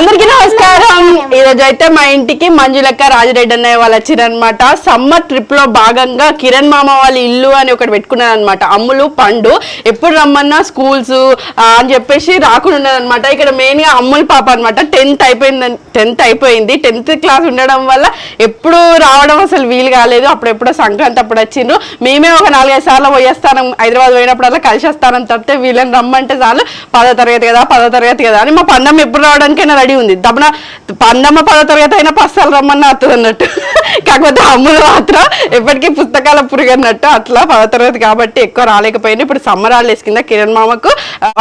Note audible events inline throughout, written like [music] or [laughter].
అందరికీ నమస్కారం. ఈ రోజు అయితే మా ఇంటికి మంజులక్క రాజరెడ్డి అన్నయ్య వాళ్ళు వచ్చారనమాట సమ్మర్ ట్రిప్లో భాగంగా కిరణ్ మామ వాళ్ళ ఇల్లు అని ఒకటి పెట్టుకున్నారు అనమాట అమ్ములు పండు. ఎప్పుడు రమ్మన్నా స్కూల్స్ అని చెప్పేసి రాకుండా అనమాట ఇక్కడ మెయిన్గా అమ్ములు పాప అనమాట టెన్త్ అయిపోయింది టెన్త్ అయిపోయింది. టెన్త్ క్లాస్ ఉండడం వల్ల ఎప్పుడు రావడం అసలు వీలు కాలేదు. అప్పుడు ఎప్పుడో సంక్రాంతి అప్పుడు వచ్చిండ్రు. మేమే ఒక నాలుగైదు సార్లు పోయేస్తాను హైదరాబాద్ పోయినప్పుడల్లా కలిసి వస్తానని తప్పితే వీళ్ళని రమ్మంటే చాలు పదో తరగతి కదా పదో తరగతి కదా అని మా పందమ్మ ఎప్పుడు రావడానికైనా రెడీ ఉంది. దబ్బన పందమ్మ పదో తరగతి అయినా పస్తాలు రమ్మని వస్తుంది అన్నట్టు. కాకపోతే అమ్ములు మాత్రం ఎప్పటికీ పుస్తకాల పురుగు అన్నట్టు అట్లా పదో తరగతి కాబట్టి ఎక్కువ రాలేకపోయింది. ఇప్పుడు సమ్మర్ హాలిడేస్ కింద కిరణ్ మామకు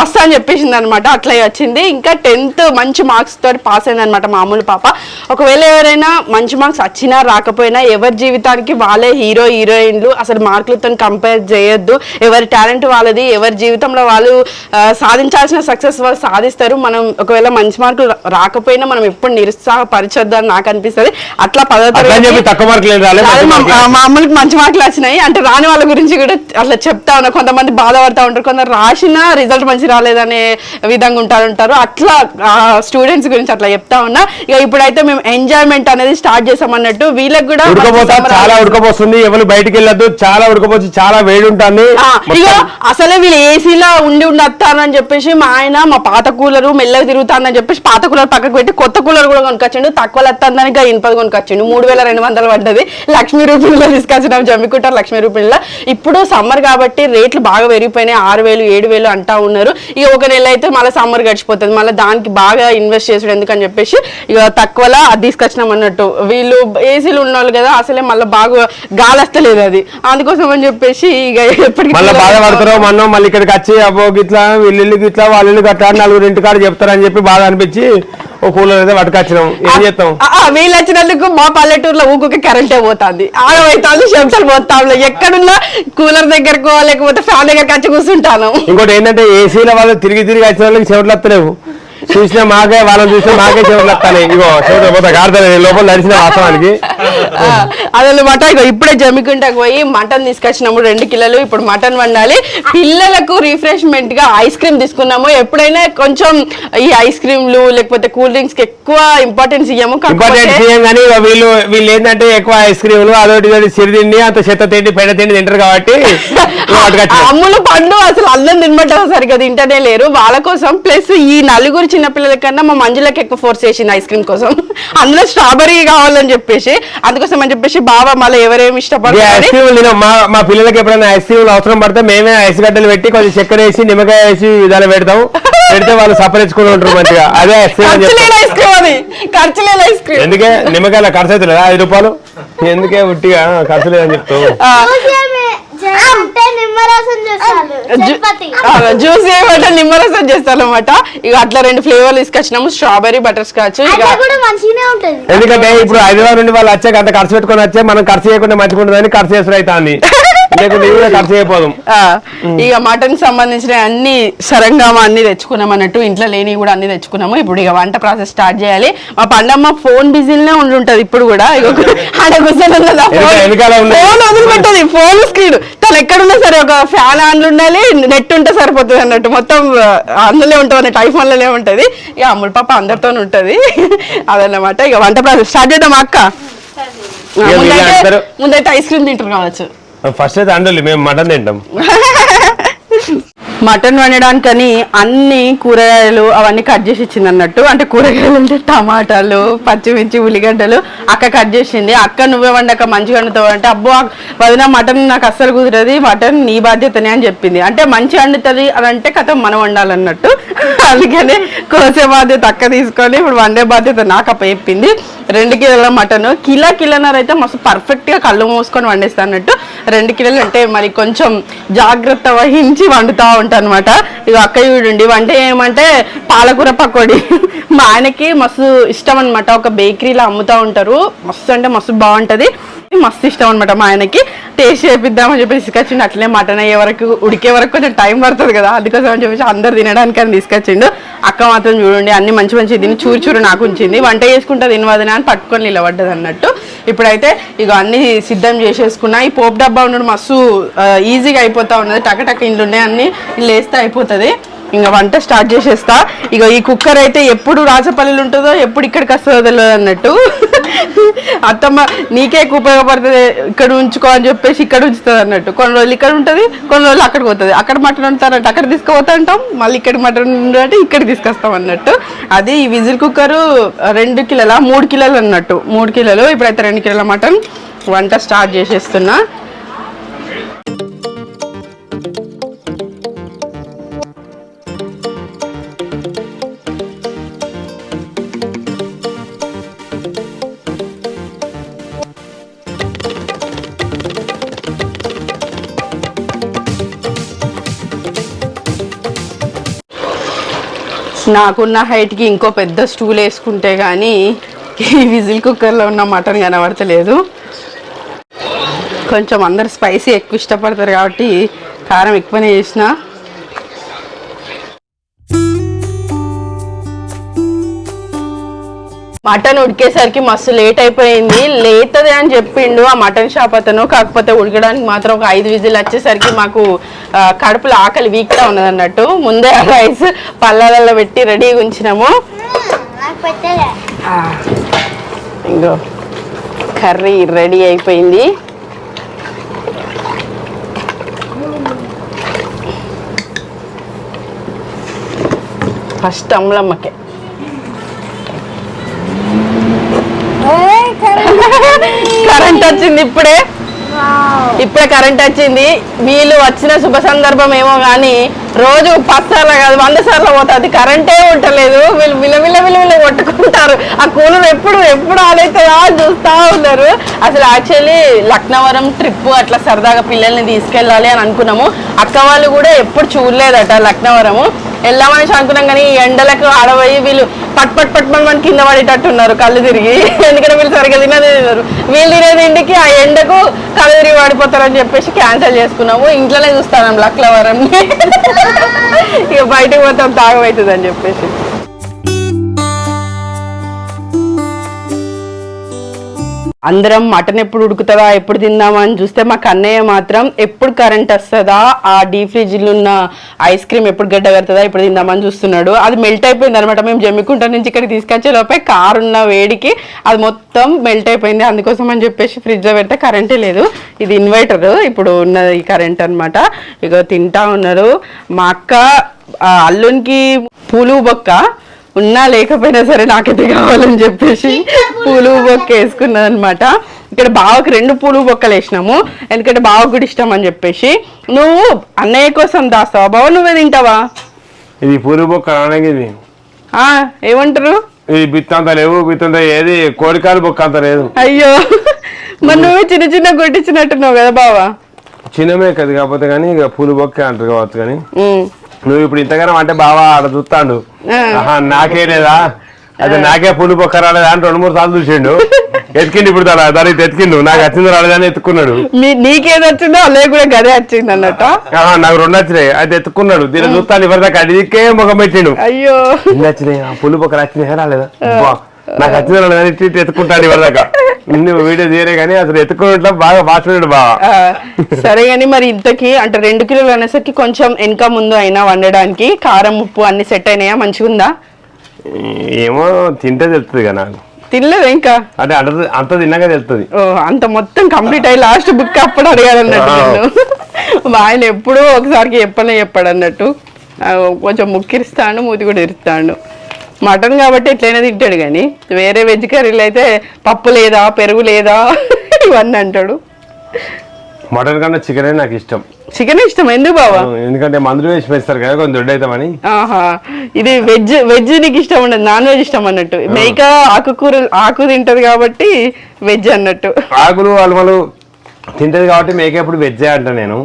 వస్తా అని చెప్పేసింది అనమాట అట్లా వచ్చింది. ఇంకా టెన్త్ మంచి మార్క్స్ తోటి పాస్ అయింది అనమాట మామూలు పాప. ఒకవేళ ఎవరైనా మంచి మార్క్స్ వచ్చినా రాకపోయినా ఎవరి జీవితానికి వాళ్ళే హీరో హీరోయిన్లు అసలు మార్కులతో కంపేర్ చేయొద్దు. ఎవరి టాలెంట్ వాళ్ళది ఎవరి జీవితంలో వాళ్ళు సాధించాల్సిన సక్సెస్ వాళ్ళు సాధిస్తారు. మనం ఒకవేళ మంచి మార్కులు రాకపోయినా మనం ఎప్పుడు నిరుత్సాహపరచొద్దు అని నాకు అనిపిస్తుంది. అట్లా పదో మా మామూలుగా మంచి మార్కులు వచ్చినాయి. అంటే రాని వాళ్ళ గురించి కూడా అట్లా చెప్తా ఉన్నా. కొంతమంది బాధపడతా ఉంటారు. కొందరు రాసిన రిజల్ట్ మంచి రాలేదనే విధంగా ఉంటారు ఉంటారు అట్లా స్టూడెంట్స్ గురించి అట్లా చెప్తా ఉన్నా. ఇక ఇప్పుడైతే మేము ఎంజాయ్మెంట్ అనేది స్టార్ట్ చేసాం అన్నట్టు వీళ్ళకి కూడా చాలా. ఉడకపోస్తుంది. ఎవరు బయటికి వెళ్ళొద్దు. చాలా ఉడకపోతే చాలా వేడి ఉంటుంది. ఇక. అసలే వీళ్ళు ఏసీలో ఉండి ఉండి వస్తానని చెప్పేసి మా ఆయన మా పాత కూలరు మెల్లగా తిరుగుతానని చెప్పేసి పాత కూలర్ పక్కకు పెట్టి కొత్త కూలర్ కూడా కొనుకొచ్చిండు తక్కువ ఇంకా ఇనుపది కొనుకొచ్చిండు మూడు వేల రెండు వందలు పడ్డది. లక్ష్మీ రూపాయలు తీసుకొచ్చినాం జమ్మికుంటారు లక్ష్మీ రూపాయల ఇప్పుడు సమ్మర్ కాబట్టి రేట్లు బాగా పెరిగిపోయినాయి. ఆరు వేలు ఏడు వేలు అంటా ఉన్నారు. ఇక ఒక నెల అయితే మళ్ళీ సమ్మర్ గడిచిపోతుంది. మళ్ళీ దానికి బాగా ఇన్వెస్ట్ చేసుడు ఎందుకని చెప్పేసి ఇక తక్కువలో అది తీసుకొచ్చినాం అన్నట్టు. వీళ్ళు ఏసీలు ఉన్నోళ్ళు కదా అసలే మళ్ళీ బాగా గాలి వస్తలేదు అది. అందుకోసం అని చెప్పేసి ఇక ఎప్పటికీ మళ్ళీ బాధపడతారో మనం మళ్ళీ ఇక్కడికి వచ్చి అబ్బో గిట్లా వీళ్ళు గిట్లా వాళ్ళు గట్లా అని నలుగురు ఇంటికాడ చెప్తారని చెప్పి బాధ అనిపించి ఓ కూలర్ అయితే పట్టుకొచ్చినాం. ఏం చేస్తాం? వీళ్ళు వచ్చినందుకు మా పల్లెటూరులో ఊరికి కరెంటే పోతుంది. ఆడమైతుంది శంసలు పోతాం ఎక్కడున్నా కూలర్ దగ్గరకు లేకపోతే ఫ్యాన్ దగ్గరకు వచ్చి కూర్చుంటాను. ఇంకోటి ఏంటంటే ఏసీల వాళ్ళు తిరిగి తిరిగి వచ్చిన వాళ్ళకి చెవులు వస్తలేవు. చూసినా మాకే వాళ్ళని చూసినా మాకే చెవులు వస్తాయి ఇగో చెవులు పోతా లోపల నడిచిన వాస్తవానికి. అదనమాట ఇక ఇప్పుడే జమ్మికుంటకు పోయి మటన్ తీసుకొచ్చినాము రెండు కిలోలు. ఇప్పుడు మటన్ వండాలి. పిల్లలకు రిఫ్రెష్మెంట్గా ఐస్ క్రీమ్ తీసుకున్నాము. ఎప్పుడైనా కొంచెం ఈ ఐస్ క్రీమ్లు లేకపోతే కూల్ డ్రింక్స్కి ఎక్కువ ఇంపార్టెన్స్ ఇయ్యము. కానీ వీళ్ళు వీళ్ళు ఏంటంటే ఎక్కువ ఐస్ క్రీములు అదొకటి ఇదొకటి సిరి తిండి అంత చెత్త తిండి పెద్ద తిండి తింటారు కాబట్టి. అమ్ములు పండు అసలు అల్లం తినమంటారు సరిగ్గా తింటనే లేరు. వాళ్ళ కోసం ప్లస్ ఈ నలుగురు చిన్న పిల్లల కన్నా మా మంజులకు ఎక్కువ ఫోర్స్ చేసింది ఐస్ క్రీమ్ కోసం. అందులో స్ట్రాబెరీ కావాలని చెప్పేసి అందుకోసం అని చెప్పేసి బాబా మళ్ళీ ఎవరేమి ఇష్టపడతారు మా మా పిల్లలకి ఎప్పుడైనా ఐస్ క్రీములు అవసరం పడితే మేమే ఐస్ గడ్డలు పెట్టి కొంచెం చక్కెర వేసి నిమ్మకాయ వేసి విధాలు పెడతాం. పెడితే వాళ్ళు సపరించుకుని ఉంటారు మంచిగా. అదే ఐస్ క్రీమ్ క్రీమ్ అది. ఖర్చు లేని ఐస్ క్రీమ్ ఎందుకే? నిమ్మకాయల ఖర్చు అవుతుంది? ఐదు రూపాయలు? ఎందుకే ఉట్టిగా? ఖర్చు లేదని చెప్తావు. జ్యూస్ ఏమంటే నిమ్మరసం చేస్తాను అనమాట ఇక అట్లా రెండు ఫ్లేవర్లు తీసుకొచ్చినాము స్ట్రాబెరీ బటర్ స్కాచ్ ఎందుకంటే ఇప్పుడు హైదరాబాద్ నుండి వాళ్ళు వచ్చాక అంత ఖర్చు పెట్టుకొని వచ్చే మనం ఖర్చు చేయకుండా మంచిగా ఉంటుందని ఖర్చు చేసుడు అవుతుంది [laughs] [laughs] ఇక మటన్ సంబంధించిన అన్ని సరంగామా అన్ని తెచ్చుకున్నాం అన్నట్టు ఇంట్లో లేని కూడా అన్ని తెచ్చుకున్నాము. ఇప్పుడు ఇక వంట ప్రాసెస్ స్టార్ట్ చేయాలి. మా పండమ్మ ఫోన్ బిజీలోనే ఉండుంటది ఇప్పుడు కూడా. [laughs] ఆడ. ఫోన్ వదిలిపెట్టది ఫోన్ స్క్రీన్. తను ఎక్కడున్నా సరే ఒక ఫ్యాన్ ఆన్లు ఉండాలి నెట్ ఉంటే సరిపోతుంది అన్నట్టు. మొత్తం అందులో ఉంటుంది అన్నట్టు ఐఫోన్లోనే ఉంటది. ఇక అమ్ముడు పాప అందరితో ఉంటది. అదన్నమాట. ఇక వంట ప్రాసెస్ స్టార్ట్ చేద్దాం అక్క? ముందైతే ఐస్ క్రీమ్ తింటారు కావచ్చు. ఫస్ట్ అయితే అండలి మేము మటన్ తింటాం. [laughs] మటన్ వండడానికని అన్ని కూరగాయలు అవన్నీ కట్ చేసి ఇచ్చింది అన్నట్టు. అంటే కూరగాయలు అంటే టమాటాలు పచ్చిమిర్చి ఉల్లిగడ్డలు అక్క కట్ చేసింది. అక్క నువ్వే వండక మంచిగా వండుతావు అంటే అబ్బో వదిన మటన్ నాకు అస్సలు కుదరది మటన్ నీ బాధ్యతనే అని చెప్పింది. అంటే మంచి వండుతుంది అని అంటే కథ మనం వండాలన్నట్టు. [laughs] అందుకని కోసే బాధ్యత అక్క తీసుకొని ఇప్పుడు వండే బాధ్యత నాకు అప్ప చెప్పింది. రెండు కిలోల మటన్ కిలో కిలోన్నర అయితే మస్తు పర్ఫెక్ట్గా కళ్ళు మూసుకొని వండేస్తా అన్నట్టు. రెండు కిలోలు అంటే మరి కొంచెం జాగ్రత్త వహించి వండుతా ఉంటా అనమాట ఇక అక్క చూడండి వంట ఏమంటే పాలకూర పకోడి. మా ఆయనకి మస్తు ఇష్టం అనమాట ఒక బేకరీలో అమ్ముతా ఉంటారు. మస్తు అంటే మస్తు బాగుంటుంది. మస్తు ఇష్టం అనమాట మా ఆయనకి. టేస్ట్ చేపిద్దామని చెప్పి తీసుకొచ్చిండు. అట్లే మటన్ అయ్యే వరకు ఉడికే వరకు కొంచెం టైం పడుతుంది కదా. అందుకోసం అని చెప్పేసి అందరు తినడానికి అని తీసుకొచ్చిండు. అక్క మాత్రం చూడండి అన్ని మంచి మంచి తిని చూరు చూరు నాకు ఉంచింది. వంట చేసుకుంటా తినవదినా అని పట్టుకొని నిలబడ్డది అన్నట్టు. ఇప్పుడైతే ఇక అన్ని సిద్ధం చేసేసుకున్నా. ఈ పోపు డబ్బా ఉండడం మస్తు ఈజీగా అయిపోతా ఉన్నది. టక టక ఇండ్లు ఉన్నాయి అన్ని ఇల్లు వేస్తే అయిపోతుంది. ఇంకా వంట స్టార్ట్ చేసేస్తా. ఇక ఈ కుక్కర్ అయితే ఎప్పుడు రాజపల్లిలో ఉంటుందో ఎప్పుడు ఇక్కడికి వస్తుందో తెలియదు అన్నట్టు. అత్తమ్మ నీకే ఎక్కువ ఉపయోగపడుతుంది ఇక్కడ ఉంచుకో అని చెప్పేసి ఇక్కడ ఉంచుతుంది అన్నట్టు. కొన్ని రోజులు ఇక్కడ ఉంటుంది కొన్ని రోజులు అక్కడికి పోతుంది. అక్కడ మటన్ ఉంటారంటే అక్కడ తీసుకుపోతా అంటాం మళ్ళీ ఇక్కడ మటన్ అంటే ఇక్కడ తీసుకొస్తాం అన్నట్టు. అది ఈ విజిల్ కుక్కరు రెండు కిలోల మూడు కిలోలు అన్నట్టు. మూడు కిలోలు ఇప్పుడైతే రెండు కిలోల మటన్. వంట స్టార్ట్ చేసేస్తున్నా. నాకున్న హైట్కి ఇంకో పెద్ద స్టూల్ వేసుకుంటే కానీ ఈ విజిల్ కుక్కర్లో ఉన్న మటన్ కనబడతలేదు. కొంచెం అందరు స్పైసీ ఎక్కువ ఇష్టపడతారు కాబట్టి కారం ఎక్కువనే చేసిన మటన్ ఉడికేసరికి మస్తు లేట్ అయిపోయింది. లేతది అని చెప్పిండు. ఆ మటన్ షాప్ అతను. కాకపోతే ఉడకడానికి మాత్రం ఒక ఐదు విజిల్ వచ్చేసరికి మాకు కడుపులో ఆకలి వీక్గా ఉన్నది అన్నట్టు. ముందే రైస్ పల్లాలలో పెట్టి రెడీగా ఉంచినాము. ఇంకో కర్రీ రెడీ అయిపోయింది. ఫస్ట్ అమ్లమ్మకే. కరెంట్ వచ్చింది ఇప్పుడే. ఇప్పుడే కరెంట్ వచ్చింది. వీళ్ళు వచ్చిన శుభ సందర్భం ఏమో కానీ రోజు పది సార్లు కాదు వంద సార్లు పోతుంది. కరెంటే ఉండలేదు. వీళ్ళు విల విల విల విల కొట్టుకుంటారు. ఆ కూలర్ ఎప్పుడు ఎప్పుడు ఆడైతుందా అని చూస్తా ఉన్నారు. అసలు యాక్చువల్లీ లక్నవరం ట్రిప్ అట్లా సరదాగా పిల్లల్ని తీసుకెళ్ళాలి అని అనుకున్నాము. అక్క వాళ్ళు కూడా ఎప్పుడు చూడలేదట లక్నవరము. వెళ్దామని అనుకున్నాం కానీ ఎండలకు ఆడబోయి వీళ్ళు పట్ పట్ పట్ మన కింద పడేటట్టు ఉన్నారు కళ్ళు తిరిగి. ఎందుకంటే వీళ్ళు సరిగ్గా తినదే తినరు. వీళ్ళు తినేది ఇంటికి ఆ ఎండకు కళ్ళు తిరిగి పడిపోతారని చెప్పేసి క్యాన్సిల్ చేసుకున్నాము. ఇంట్లోనే చూస్తాను లక్లవరం [laughs] ఇక బయటకు పోతాం తాగమవుతుంది అని చెప్పేసి. అందరం మటన్ ఎప్పుడు ఉడుకుతుందా ఎప్పుడు తిందామా అని చూస్తే మా కన్నయ్య మాత్రం ఎప్పుడు కరెంట్ వస్తుందా ఆ డీ ఫ్రిడ్జ్లో ఉన్న ఐస్ క్రీమ్ ఎప్పుడు గడ్డ కడుతుందా ఇప్పుడు తిందామని చూస్తున్నాడు. అది మెల్ట్ అయిపోయింది అనమాట మేము జమ్మికుంట నుంచి ఇక్కడ తీసుకొచ్చే లోపే కారు ఉన్న వేడికి అది మొత్తం మెల్ట్ అయిపోయింది. అందుకోసం అని చెప్పేసి ఫ్రిడ్జ్లో పెడితే కరెంటే లేదు. ఇది ఇన్వర్టర్ ఇప్పుడు ఉన్నది కరెంట్ అన్నమాట. ఇక తింటా ఉన్నారు. మా అక్క అల్లునికి పూలు బొక్క ఉన్నా లేకపోయినా సరే నాకైతే కావాలని చెప్పేసి పూలు బొక్క వేసుకున్నది అనమాట ఇక్కడ బావకి రెండు పూలు బొక్కలు వేసినాము. ఎందుకంటే బావకు కూడా ఇష్టం అని చెప్పేసి. నువ్వు అన్నయ్య కోసం దాస్తావా? బావ నువ్వే తింటావా? ఇది పూరి బొక్క ఆ, ఏమంటారు? ఇది బిత్తంత లేవు బిత్తంత ఏది? కోడికాలు బొక్క అంత లేదు. అయ్యో. మరి నువ్వే చిన్న చిన్న కొట్టించినట్టున్నావు కదా బావా. చిన్నమే కదా కాకపోతే కానీ ఇక పూలు బొక్క అంటారు కావచ్చు కానీ. ఉమ్. నువ్వు ఇప్పుడు ఇంతగానం అంటే బావా ఆడ చూస్తాడు. ఆ. ఆహా నాకే లేదా? అయితే నాకే పూలు బొక్క రాలేదా అని రెండు మూడు సార్లు చూసిండు. [laughs] ఎతికిండు ఇప్పుడు తన దానికి ఎతికిండు నాకు వచ్చింది రాలేదని ఎత్తుకున్నాడు నీకేది వచ్చిందో అల్లే కూడా గదే వచ్చింది అన్నట్ట? నాకు రెండు వచ్చినాయి. అయితే ఎత్తుకున్నాడు దీన్ని చూస్తాను ఇవరిదాకా అడిగికే ముఖం పెట్టిండు. అయ్యో. వచ్చినాయి? పులి బొక్క వచ్చినాయా రాలేదా? నాకు వచ్చింది రాలేదని ఎత్తుకుంటాడు ఇవరిదాకా నువ్వు వీడియో తీయరే కానీ అసలు ఎత్తుకున్నట్లు బాగా బాగా ఆ, సరే కానీ మరి ఇంతకి అంటే రెండు కిలోలు అనేసరికి కొంచెం వెనక ముందు అయినా వండడానికి కారం ఉప్పు అన్ని సెట్ అయినాయా? మంచిగా ఉందా ఏమో తింటే తెలుస్తుంది కదా నాకు. తినలేదు ఇంకా? అంటే అంత అంత తిన్నాక తెలుస్తుంది. ఓ అంత మొత్తం కంప్లీట్ అయ్యి లాస్ట్ బుక్ అప్పుడు అడిగాడు అన్నట్టు ఆయన ఎప్పుడూ ఒకసారికి చెప్పలే చెప్పాడు అన్నట్టు కొంచెం ముక్కిరిస్తాడు మూతి కూడా ఇరుస్తాడు. మటన్ కాబట్టి ఎట్లయినా తింటాడు కానీ వేరే వెజ్ కర్రీలు అయితే పప్పు లేదా పెరుగు లేదా ఇవన్నీ అంటాడు. మటన్ కన్నా చికెన్ నాకు ఇష్టం. చికెన్ ఇష్టం? ఎందుకు బావా? ఎందుకంటే మందులు వేసి పెంచుతారు కదా కొంచెం దొడ్డు అవుతామని. ఆహా ఇది వెజ్ వెజ్ నీకు ఇష్టం ఉండదు నాన్ వెజ్ ఇష్టం అన్నట్టు. మేక ఆకుకూర ఆకు తింటది కాబట్టి వెజ్ అన్నట్టు. ఆకులు అలమలు తింటది కాబట్టి మేక ఎప్పుడు వెజ్జే అంట నేను.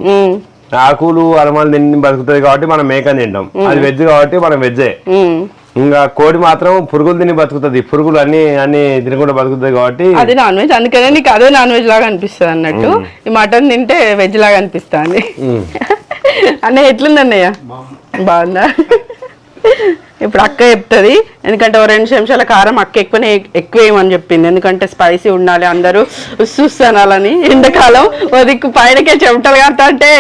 ఆకులు అలమలు తిని బతుకుతుంది కాబట్టి మనం మేకని తింటాం. అది వెజ్ కాబట్టి మనం వెజ్జే. ఇంకా కోడి మాత్రం పురుగులు తిని బతుకుతుంది. పురుగులు అన్ని అన్ని తినకుండా బతుకుతుంది కాబట్టి అది నాన్ వెజ్. అందుకనే నీకు అదే నాన్ వెజ్ లాగా అనిపిస్తుంది అన్నట్టు. ఈ మటన్ తింటే వెజ్ లాగా అనిపిస్తుంది. అన్నయ్య ఎట్లుంది అన్నయ్య బాగుందా? ఇప్పుడు అక్క చెప్తుంది ఎందుకంటే ఓ రెండు నిమిషాల కారం అక్క ఎక్కువనే ఎక్కువ వేయమని చెప్పింది. ఎందుకంటే స్పైసీ ఉండాలి అందరూ ఉస్సుస్తనాలని ఎండాకాలం దిక్కు పైనకే చెమటలు కాస్తా అంటే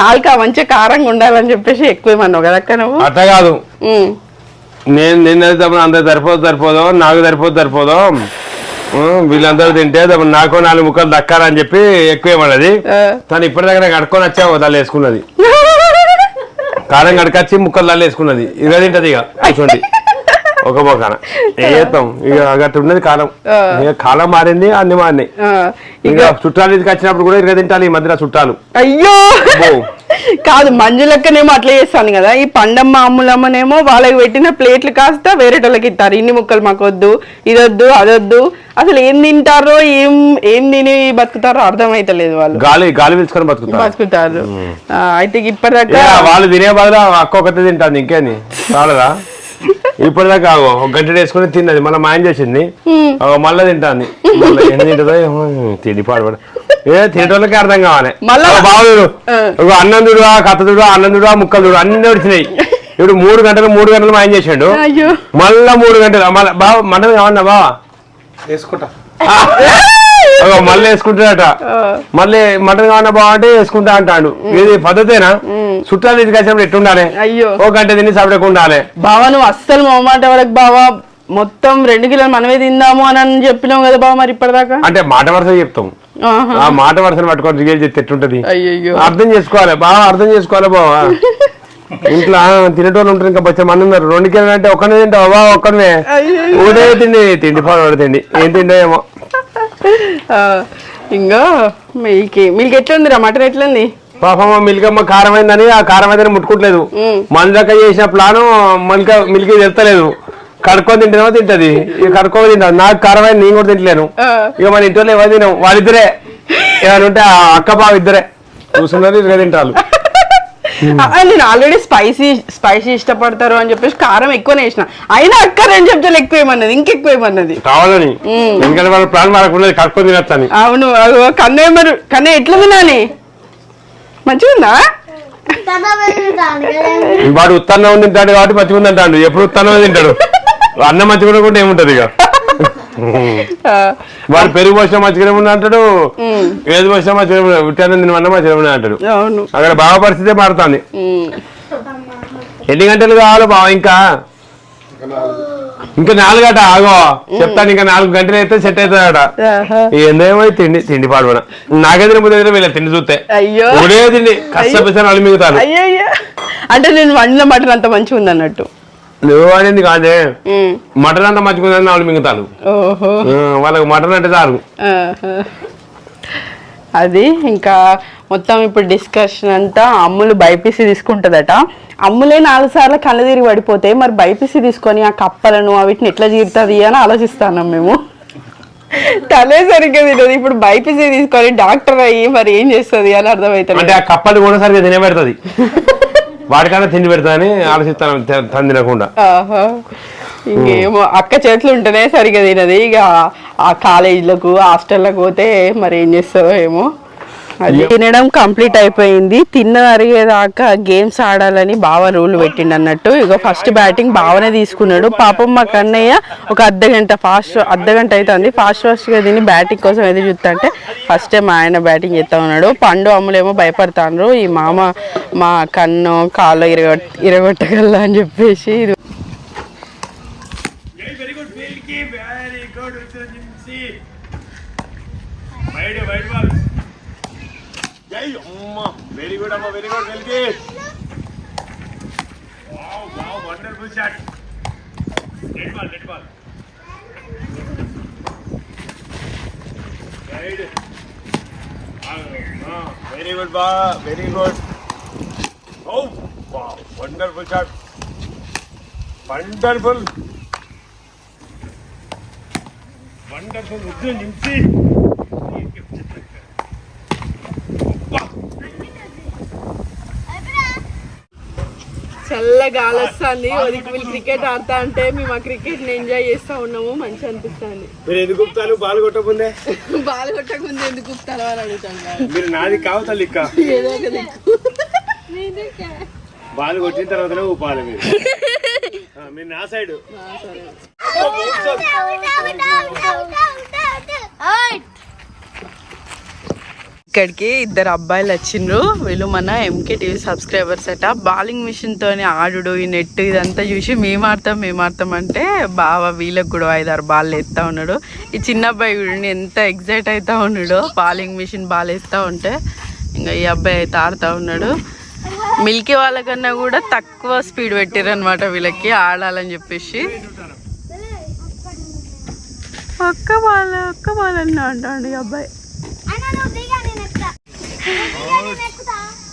నాలుక మంచిగా కారంగా ఉండాలని చెప్పేసి ఎక్కువ వేయమన్నావు కదా అక్క నువ్వు? అట్లా కాదు. నేను నిన్న తప్పుడు అంత సరిపోదు సరిపోదు నాకు సరిపోదు సరిపోదు. వీళ్ళందరూ తింటే నాకు నాలుగు ముక్కలు దక్కాలని చెప్పి ఎక్కువ ఏమన్నది? ఆ. తను ఇప్పటిదాకా కడుక్కొని వచ్చావు దాన్ని వేసుకున్నది. [laughs] కారం కడకొచ్చి ముక్కలు దాన్ని వేసుకున్నది. ఇక తింటది ఇక. కూర్చోండి. ఒక మొక్కన [laughs] ఏం చేస్తాం? ఇక అగట్టు ఉన్నది కాలం ఇక కాలం మారింది అన్ని మారినాయి. ఇక చుట్టాలు ఇంటికి వచ్చినప్పుడు కూడా ఇక తింటాలి ఈ మధ్యన చుట్టాలు. అయ్యో. [laughs] కాదు మంజు లెక్కనేమో అట్లా చేస్తాను కదా. ఈ పండమ్మ అమ్ములమ్మనేమో వాళ్ళకి పెట్టిన ప్లేట్లు కాస్త వేరేటోళ్ళకి ఇస్తారు ఇన్ని ముక్కలు మాకు వద్దు ఇదొద్దు అదొద్దు. అసలు ఏం తింటారో ఏం ఏం తిని బతుకుతారో అర్థమైతలేదు వాళ్ళు. గాలి గాలి పీల్చుకొని బతుకుతారు. బతుకుతారు. అయితే ఇప్పటిదాకా వాళ్ళు తినే బదులు అక్క ఒకటి తింటాను ఇంకేంది? చాలదా ఇప్పటిదాకా ఒక గంట వేసుకుని తిన్నది. మళ్ళీ మాయం చేసింది. మళ్ళీ తింటాంది. మళ్ళీ ఎన్ని తింటుందో ఏమో, తిండి పాడుపడ ఏ తినేటోళ్ళకి అర్థం కావాలి. ఒక అన్నం దుడువా కథ దుడువా అన్నం ముక్కలు దుడువా అన్ని వచ్చినాయి. [laughs] ఇప్పుడు మూడు గంటలు మూడు గంటలు మాయం చేసాడు. అయ్యో. మళ్ళా మూడు గంటలు మళ్ళీ బావ మటన్ కావన్నా బావా? వేసుకుంటా. [laughs] మళ్ళీ వేసుకుంటాడట. మళ్ళీ మటన్ కావాలన్నా బావ అంటే వేసుకుంటా అంటాడు. ఇది పద్ధతేనా? చుట్టాలు తీసుకొచ్చినప్పుడు ఎట్టుండాలి? అయ్యో. ఓ గంట తిని సపడకు ఉండాలి. బావా నువ్వు అస్సలు మొహమాట వరకు బావా. మొత్తం రెండు కిలోలు మనమే తిందాము అని అని చెప్పినావు కదా బావ మరి ఇప్పటిదాకా? అంటే మాట వరుస చెప్తాం. ఆ మాట వరుసను పట్టుకొని రిగేజ్ చెప్తే ఎట్టుంటది అర్థం చేసుకోవాలి. బాగా అర్థం చేసుకోవాలి బావా. [laughs] ఇంట్లో తినేటోళ్ళు ఉంటారు ఇంకా బచ్చ మంది ఉన్నారు. రెండు కిలో అంటే ఒక్కనే తింటావు? బావ ఒక్కనే. ఊడే తిండి తిండి పాడు తిండి. ఏం తిండో ఏమో. ఇంకా మిల్క్ మిల్క్ ఎట్లుందిరా? మటన్ ఎట్లుంది? పాపమ్మ మిల్కమ్మ కారం అయిందని ఆ కారం అయితే ముట్టుకుంటలేదు. మందక చేసిన ప్లాను మిల్క మిల్క్ తెస్తలేదు. కడుక్కొని తింటేమో తింటది? ఇక కడుక్కొని తింటాను నాకు కారం అయింది నేను కూడా తింటలేను. ఇక మన ఇంట్లో ఎవరు తినాం. వాళ్ళిద్దరే. ఏమైనా ఉంటే ఆ అక్క బావ ఇద్దరే. చూస్తున్నారు ఇక తింటారు. నేను ఆల్రెడీ స్పైసీ స్పైసీ ఇష్టపడతారు అని చెప్పేసి కారం ఎక్కువనే వేసిన. అయినా అక్క రెండు చెప్తాలు ఎక్కువ ఏమన్నది? ఇంకెక్కువ ఏమన్నది? కావాలని. ఎందుకంటే వాళ్ళ ప్లాన్ వాళ్ళకు కడుక్కొని తినొచ్చని. అవును. కన్నయ్య మరి కన్నయ్య ఎట్లా తినాలి? మంచిగా ఉందా? వాడు ఉత్తన్నం తింటాడు కాబట్టి మంచిగా ఉంది అంటాడు ఎప్పుడు ఉత్తన్నమే తింటాడు? అన్నం మంచిగా ఉండకుండా ఏముంటది ఇక? వాడు పెరుగు పోసిన ఉంది అంటాడు ఏది పోసినా మంచిగా ఉట్టానం తినమన్నా మంచిగా ఉంది అంటాడు. అక్కడ బావ పరిస్థితి మారుతుంది. ఎన్ని గంటలు కావాలి బావ ఇంకా? ఇంకా నాలుగట ఆగో. చెప్తాను ఇంకా నాలుగు గంటలు అయితే సెట్ అవుతుందట. ఏందేమో తిండి తిండి పాడుబడ తిన ముందు వీళ్ళ తిండి చూస్తే. అయ్యో. తిండి కష్టపడితే అల్లి మిగుతాను. అంటే నేను వండిన మటన్ అంత మంచిగా ఉంది అన్నట్టు అనేది కాదే. మటన్ అంతా ఉందని వాళ్ళు మిగుతారు. ఓహో. వాళ్ళకి మటన్ అంటే చాలు. అది ఇంకా మొత్తం ఇప్పుడు డిస్కషన్ అంతా అమ్ములు బైపీసీ తీసుకుంటుందట. అమ్ములే నాలుగు సార్లు కళ్ళు తిరిగి పడిపోతే మరి బైపీసీ తీసుకొని ఆ కప్పలను వీటిని ఎట్లా జీరుతుంది అని ఆలోచిస్తున్నాం మేము. తలే సరిగ్గా తినదు. ఇప్పుడు బైపీసీ తీసుకొని డాక్టర్ అయ్యి మరి ఏం చేస్తుంది అని అంటే అర్థమవుతుంది ఆ కప్పలు కూడా సరిగ్గా తినే పెడుతుంది [laughs] వాడికన్నా తిండి పెడతానని ఆలోచిస్తాను తను తినకుండా ఇంకేమో అక్క చేతులు ఉంటేనే సరిగా తినది. ఇక ఆ కాలేజీలకు హాస్టల్లకు పోతే మరి ఏం చేస్తావో ఏమో. తినడం కంప్లీట్ అయిపోయింది. తిన్న అరిగేదాకా గేమ్స్ ఆడాలని బావ రూల్ పెట్టిండు అన్నట్టు. ఇక ఫస్ట్ బ్యాటింగ్ బావనే తీసుకున్నాడు. పాపం మా కన్నయ్య ఒక అర్ధ గంట ఫాస్ట్ అర్ధ గంట అవుతుంది ఫాస్ట్ ఫాస్ట్గా తిని బ్యాటింగ్ కోసం ఎదురు చూస్తా అంటే ఫస్ట్ టైం ఆయన బ్యాటింగ్ చేస్తా ఉన్నాడు. పండు అమ్ములేమో భయపడతాండ్రు. ఈ మామ మా కన్ను కాళ్ళు ఇరగొట్ ఇరగొట్టగల అని చెప్పేసి అమ్మ వెరీ గుడ్ అమ్మ very good well kick wow wow wonderful shot dead ball dead ball wide very good బా very good oh wow wonderful shot wonderful wonderful వద్దు నించి చల్ల గాలి వస్తుంది వీళ్ళు క్రికెట్ ఆడతా అంటే మేము ఆ క్రికెట్ని ఎంజాయ్ చేస్తా ఉన్నాము. మంచిగా అనిపిస్తుంది. మీరు ఎందుకు గుప్తాలు బాల్ కొట్టకుందే బాల్ కొట్టక ముందు ఎందుకు ఉప్పుతారో అని అడుగుతాను మీరు నాది కావతాలు ఇక్క. ఏదో ఒక దిక్కు. బాల్ కొట్టిన తర్వాతనే ఊపాలి మీరు. మీరు నా సైడ్. ఇక్కడికి ఇద్దరు అబ్బాయిలు వచ్చిండ్రు. వీళ్ళు మన ఎంకే టీవీ సబ్స్క్రైబర్స్ అట. బాలింగ్ మిషన్తో ఆడుడు ఈ నెట్ ఇదంతా చూసి మేము ఆడతాం మేము ఆడతాం అంటే బావ వీళ్ళకి కూడా ఐదారు బాల్ వేస్తూ ఉన్నాడు. ఈ చిన్న అబ్బాయి చూడండి ఎంత ఎగ్జైట్ అవుతూ ఉన్నాడు బాలింగ్ మిషన్ బాల్ వేస్తూ ఉంటే ఇంకా ఈ అబ్బాయి అయితే ఆడుతూ ఉన్నాడు. మిల్కీ వాళ్ళకన్నా కూడా తక్కువ స్పీడ్ పెట్టారు అనమాట వీళ్ళకి ఆడాలని చెప్పేసి. ఒక్క బాల ఒక్క బాల్ అన్నా అంటాడు ఈ అబ్బాయి. 我건희한이 네,